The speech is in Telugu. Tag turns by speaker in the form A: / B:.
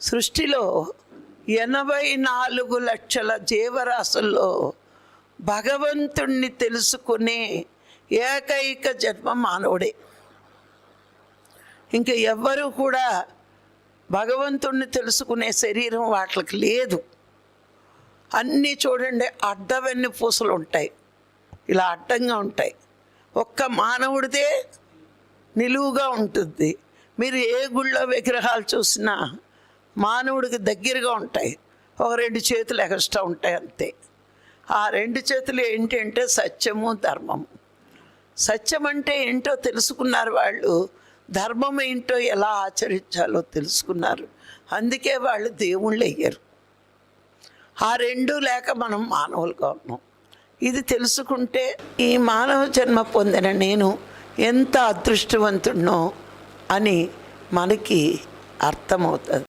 A: సృష్టిలో ఎనభై నాలుగు లక్షల జీవరాశుల్లో భగవంతుణ్ణి తెలుసుకునే ఏకైక జన్మ మానవుడే. ఇంకా ఎవ్వరూ కూడా భగవంతుణ్ణి తెలుసుకునే శరీరం వాటికి లేదు. అన్నీ చూడండి అడ్డవన్నీ పూసలు ఉంటాయి. ఇలా అడ్డంగా ఉంటాయి. ఒక్క మానవుడిదే నిలువుగా ఉంటుంది. మీరు ఏ గుళ్ళో విగ్రహాలు చూసినా మానవుడికి దగ్గరగా ఉంటాయి. ఒక రెండు చేతులు ఎక్స్ట్రా ఉంటాయి అంతే. ఆ రెండు చేతులు ఏంటంటే సత్యము ధర్మము. సత్యం అంటే ఏంటో తెలుసుకున్నారు వాళ్ళు. ధర్మం ఏంటో ఎలా ఆచరించాలో తెలుసుకున్నారు. అందుకే వాళ్ళు దేవుళ్ళు అయ్యారు. ఆ రెండు లేక మనం మానవులుగా ఉన్నాం. ఇది తెలుసుకుంటే ఈ మానవ జన్మ పొందిన నేను ఎంత అదృష్టవంతుడినో అని మనకి అర్థమవుతుంది.